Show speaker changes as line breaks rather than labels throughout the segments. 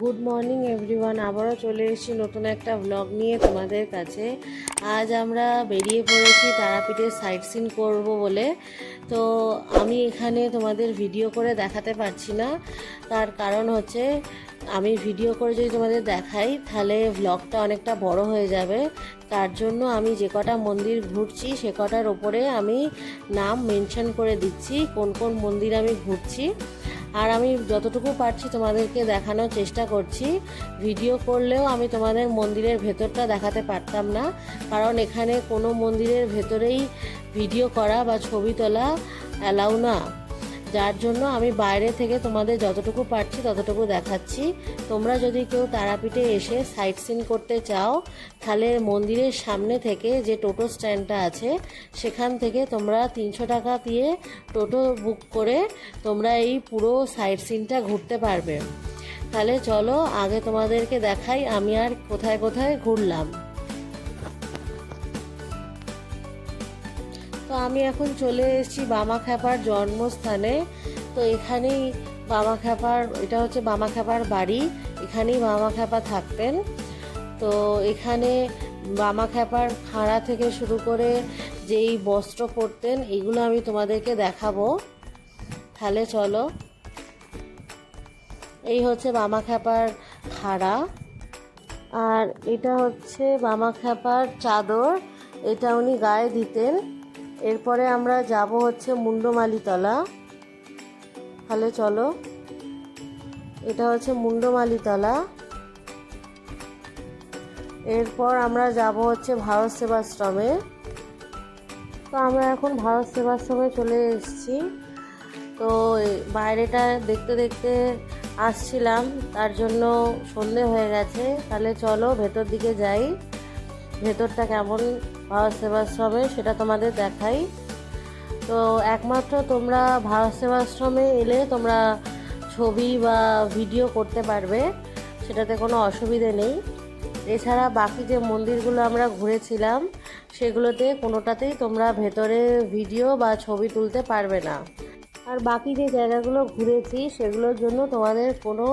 Good morning everyone আবারও চলে এসেছি নতুন একটা ব্লগ নিয়ে তোমাদের কাছে। আজ আমরা বেরিয়ে পড়েছি তারাপীঠের সাইট সিন করব বলে। তো আমি এখানে তোমাদের ভিডিও করে দেখাতে পারছি না। তার কারণ হচ্ছে, আমি ভিডিও করে যদি তোমাদের দেখাই, তাহলে ব্লগটা অনেকটা বড় হয়ে যাবে। তার জন্য আমি যে কটা মন্দির ঘুরছি, সে কটার ওপরে আমি নাম মেনশন করে দিচ্ছি, কোন কোন মন্দির আমি ঘুরছি। আর আমি যতটুকু পারছি তোমাদেরকে দেখানোর চেষ্টা করছি। ভিডিও করলেও আমি তোমাদের মন্দিরের ভেতরটা দেখাতে পারতাম না। কারণ এখানে কোনো মন্দিরের ভেতরেই ভিডিও করা বা ছবি তোলা অ্যালাউ না। যার জন্য আমি বাইরে থেকে তোমাদের যতটুকু পারছি ততটুকু দেখাচ্ছি। তোমরা যদি কেউ তারাপীঠে এসে সাইট সিন করতে চাও, তাহলে মন্দিরের সামনে থেকে যে টোটো স্ট্যান্ডটা আছে, সেখান থেকে তোমরা তিনশো টাকা দিয়ে টোটো বুক করে তোমরা এই পুরো সাইট সিনটা ঘুরতে পারবে। তাহলে চলো আগে তোমাদেরকে দেখাই আমি আর কোথায় কোথায় ঘুরলাম। তো আমি এখন চলে এসেছি বামা খ্যাপার জন্মস্থানে। তো এখানেই বামা খ্যাপার, এটা হচ্ছে বামা খ্যাপার বাড়ি, এখানেই বামা খ্যাপা থাকতেন। তো এখানে বামা খ্যাপার খাঁড়া থেকে শুরু করে যেই বস্ত্র পরতেন, এগুলো আমি তোমাদেরকে দেখাবো। তাহলে চলো। এই হচ্ছে বামা খ্যাপার খাড়া। আর এটা হচ্ছে বামা খ্যাপার চাদর, এটা উনি গায়ে দিতেন। এরপরে আমরা যাব হচ্ছে মুন্ডমালিতলা। তাহলে চলো, এটা হচ্ছে মুন্ডমালিতলা। এরপর আমরা যাব হচ্ছে ভারত সেবাশ্রমে। তো আমরা এখন ভারত সেবাশ্রমে চলে এসেছি। তো বাইরেটা দেখতে দেখতে আসছিলাম, তার জন্য সন্ধে হয়ে গেছে। তাহলে চলো ভেতর দিকে যাই। ভেতরটা কেমন ভারত সেবাশ্রমে সেটা তোমাদের দেখাই। তো একমাত্র তোমরা ভারত সেবাশ্রমে এলে তোমরা ছবি বা ভিডিও করতে পারবে, সেটাতে কোনো অসুবিধে নেই। এছাড়া বাকি যে মন্দিরগুলো আমরা ঘুরেছিলাম, সেগুলোতে কোনোটাতেই তোমরা ভেতরে ভিডিও বা ছবি তুলতে পারবে না। আর বাকি যে জায়গাগুলো ঘুরেছি, সেগুলোর জন্য তোমাদের কোনো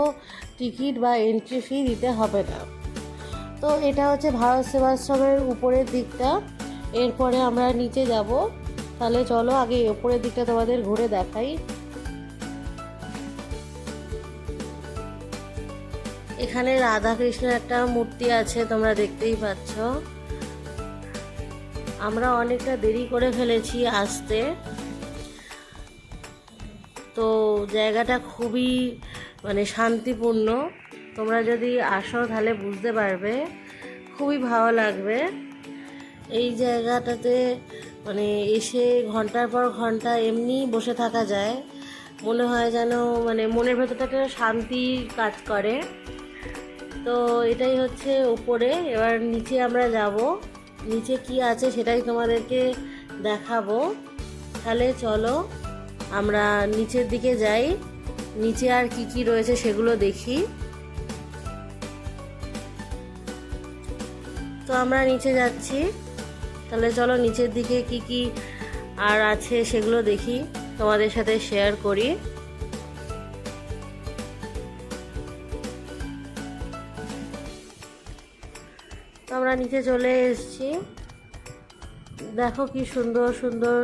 টিকিট বা এন্ট্রি ফি দিতে হবে না। তো এটা হচ্ছে ভারত সেবাশ্রমের উপরের দিকটা। এরপরে আমরা নিচে যাব। তাহলে চলো আগে উপরের দিকটা তোমাদের ঘুরে দেখাই। এখানে রাধা কৃষ্ণের একটা মূর্তি আছে, তোমরা দেখতেই পাচ্ছ। আমরা অনেকটা দেরি করে ফেলেছি আসতে। তো জায়গাটা খুবই মানে শান্তিপূর্ণ। তোমরা যদি আসো তাহলে বুঝতে পারবে, খুবই ভালো লাগবে। এই জায়গাটাতে মানে এসে ঘণ্টার পর ঘণ্টা এমনি বসে থাকা যায়। মনে হয় যেন মানে মনের ভেতরটা একটা শান্তি কাজ করে। তো এটাই হচ্ছে উপরে, এবার নিচে আমরা যাব। নিচে কি আছে সেটাই তোমাদেরকে দেখাবো। তাহলে চলো, আমরা নিচের দিকে যাই। নিচে আর কি কি রয়েছে সেগুলো দেখি। তো আমরা নিচে যাচ্ছি। তাহলে চলো নিচের দিকে কি কি আর আছে সেগুলো দেখি, তোমাদের সাথে শেয়ার করি। তো আমরা নিচে চলে এসেছি। দেখো কি সুন্দর সুন্দর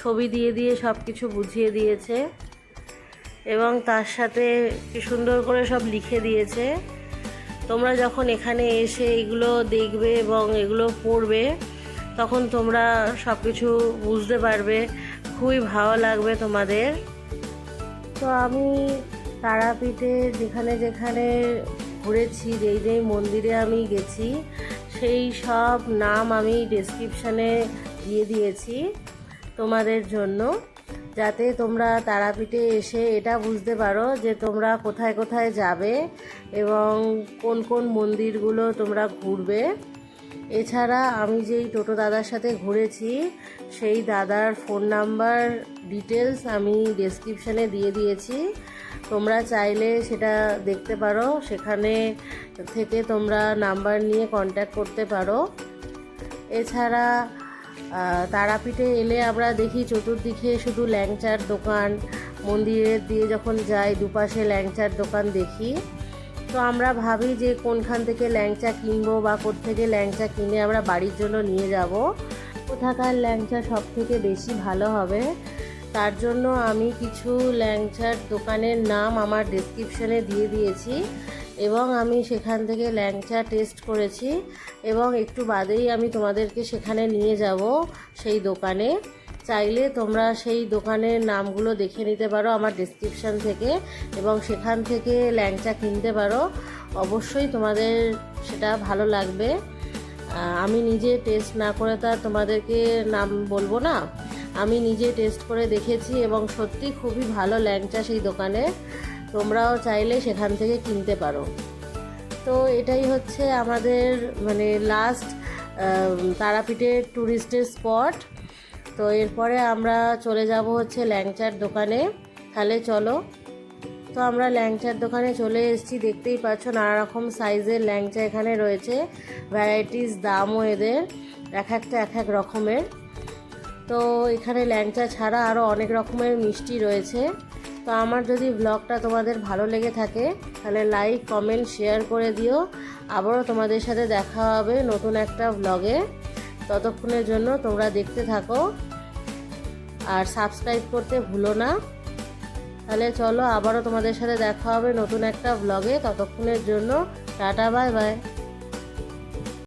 ছবি দিয়ে দিয়ে সব কিছু বুঝিয়ে দিয়েছে। এবং তার সাথে কি সুন্দর করে সব লিখে দিয়েছে। তোমরা যখন এখানে এসে এগুলো দেখবে এবং এগুলো পড়বে, তখন তোমরা সব কিছু বুঝতে পারবে। খুবই ভালো লাগবে তোমাদের। তো আমি তারাপীঠে যেখানে যেখানে ঘুরেছি, যেই যেই মন্দিরে আমি গেছি, সেই সব নাম আমি ডেসক্রিপশানে দিয়ে দিয়েছি তোমাদের জন্য। যাতে তোমরা তারাপীঠে এসে এটা বুঝতে পারো যে তোমরা কোথায় কোথায় যাবে এবং কোন কোন মন্দিরগুলো তোমরা ঘুরবে। এছাড়া আমি যেই টোটো দাদার সাথে ঘুরেছি, সেই দাদার ফোন নাম্বার ডিটেলস আমি ডেসক্রিপশানে দিয়ে দিয়েছি। তোমরা চাইলে সেটা দেখতে পারো, সেখানে থেকে তোমরা নাম্বার নিয়ে কন্ট্যাক্ট করতে পারো। এছাড়া তারাপীঠে এলে আমরা দেখি চতুর্দিকে শুধু ল্যাংচার দোকান। মন্দিরের দিয়ে যখন যাই, দুপাশে ল্যাংচার দোকান দেখি। তো আমরা ভাবি যে কোনখান থেকে ল্যাংচা কিনবো বা থেকে ল্যাংচা কিনে আমরা বাড়ির জন্য নিয়ে যাব। কোথাকার ল্যাংচা সব থেকে বেশি ভালো হবে? তার জন্য আমি কিছু ল্যাংচার দোকানের নাম আমার ডেসক্রিপশনে দিয়ে দিয়েছি। এবং আমি সেখান থেকে ল্যাংচা টেস্ট করেছি এবং একটু বাদেই আমি তোমাদেরকে সেখানে নিয়ে যাব সেই দোকানে। চাইলে তোমরা সেই দোকানের নামগুলো দেখে নিতে পারো আমার ডেসক্রিপশন থেকে এবং সেখান থেকে ল্যাংচা কিনতে পারো। অবশ্যই তোমাদের সেটা ভালো লাগবে। আমি নিজে টেস্ট না করে তো তোমাদেরকে নাম বলব না। আমি নিজে টেস্ট করে দেখেছি এবং সত্যি খুবই ভালো ল্যাংচা সেই দোকানে। তোমরাও চাইলে সেখান থেকে কিনতে পারো। তো এটাই হচ্ছে আমাদের মানে লাস্ট তারাপীঠের ট্যুরিস্টের স্পট তো এরপরে আমরা চলে যাব হচ্ছে ল্যাংচার দোকানে। তাহলে চলো। তো আমরা ল্যাংচার দোকানে চলে এসেছি, দেখতেই পাচ্ছ নানা রকম সাইজের ল্যাংচা এখানে রয়েছে। ভ্যারাইটিস দামও এদের, এক একটা এক এক রকমের। তো এখানে ল্যাংচা ছাড়া আরও অনেক রকমের মিষ্টি রয়েছে। তো আমার যদি ব্লগটা তোমাদের ভালো লেগে থাকে, তাহলে লাইক কমেন্ট শেয়ার করে দিও। আবারও তোমাদের সাথে দেখা হবে নতুন একটা ব্লগে ততক্ষণের জন্য তোমরা দেখতে থাকো। আর সাবস্ক্রাইব করতে ভুলো না। তাহলে চলো আবারও তোমাদের সাথে দেখা হবে নতুন একটা ব্লগে ততক্ষণের জন্য টাটা বাই বাই